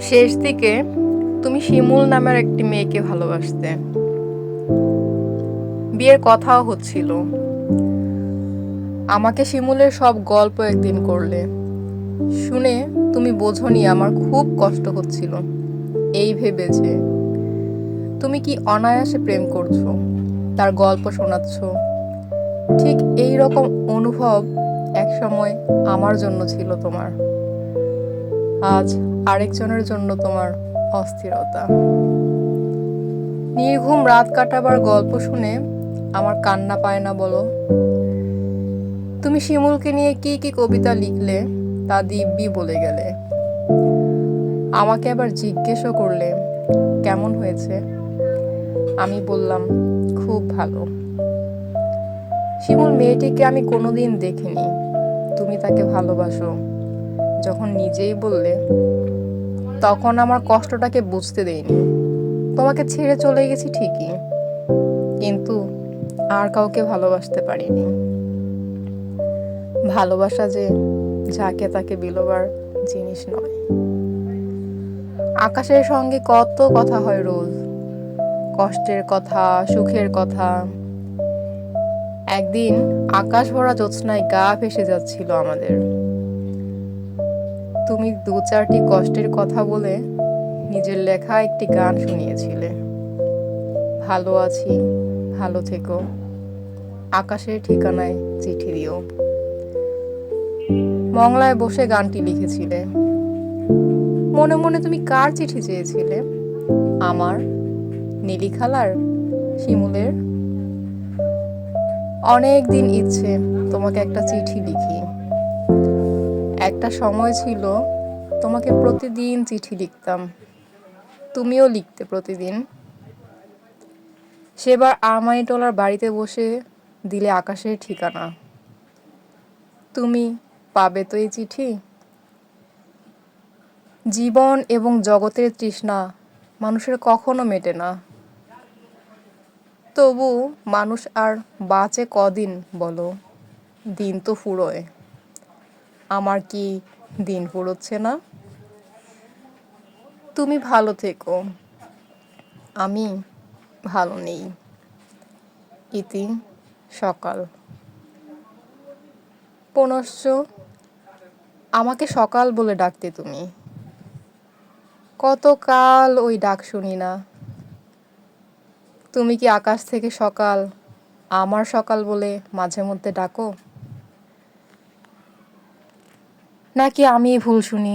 শেষ দিকে তুমি শিমুল নামের একটি মেয়েকে ভালোবাসতে। বিয়ের কথাও হচ্ছিল। আমাকে শিমুলের সব গল্প একদিন করলে। শুনে তুমি বোঝনি আমার খুব কষ্ট হচ্ছিল। এই ভেবে যে তুমি কি অনায়াসে প্রেম করছ, তার গল্প শোনাচ্ছ। ঠিক এই রকম অনুভব একসময় আমার জন্য ছিল তোমার। আজ আরেকজনের জন্য তোমার অস্থিরতা। নির্ঘুম রাত কাটাবার গল্প শুনে আমার কান্না পায় না বলো। তুমি শিমুলকে নিয়ে কি কি কবিতা লিখলে তা দিব্যি বলে গেলে। আমাকে আবার জিজ্ঞেসও করলে, কেমন হয়েছে? আমি বললাম, খুব ভালো। শিমুল, মেয়েটিকে আমি কোনোদিন দেখিনি। তুমি তাকে ভালোবাসো। যখন নিজেই বললে তখন আমার কষ্টটাকে বুঝতে দেইনি তোমাকে ছেড়ে চলে গেছি ঠিকই, কিন্তু আর কাউকে ভালোবাসতে পারিনি। ভালোবাসা যে যাকে তাকে বিলোবার জিনিস নয়। আকাশের সঙ্গে কত কথা হয় রোজ। কষ্টের কথা, সুখের কথা। একদিন আকাশ ভরা জ্যোৎস্নায় গা ভেসে যাচ্ছিল আমাদের। তুমি দু চারটি কষ্টের কথা বলে নিজের লেখা একটি গান শুনিয়েছিলে। ভালো আছি, ভালো থেকো। আকাশের ঠিকানায় চিঠি দিও। মংলায় বসে গানটি লিখেছিলে। মনে মনে তুমি কার চিঠি চেয়েছিলে? আমার নীলি খালার শিমুলের? অনেক দিন ইচ্ছে তোমাকে একটা চিঠি লিখি একটা সময় ছিল, তোমাকে প্রতিদিন চিঠি লিখতাম। তুমিও লিখতে প্রতিদিন। সেবার আরমানিটোলার বাড়িতে বসে দিলে আকাশের ঠিকানা। তুমি পাবে তো এই চিঠি? জীবন এবং জগতের তৃষ্ণা মানুষের কখনো মেটে না। তবু মানুষ আর বাঁচে কদিন বলো? দিন তো ফুরোয়। আমার কি দিন ফুরোচ্ছে না? তুমি ভালো থেকো। আমি ভালো নেই। ইতি সকাল। পুনশ্চ আমাকে সকাল বলে ডাকতে তুমি। কতকাল ওই ডাক শুনি না। তুমি কি আকাশ থেকে সকাল আমার সকাল বলে মাঝে মধ্যে ডাকো? নাকি আমি ভুল শুনি।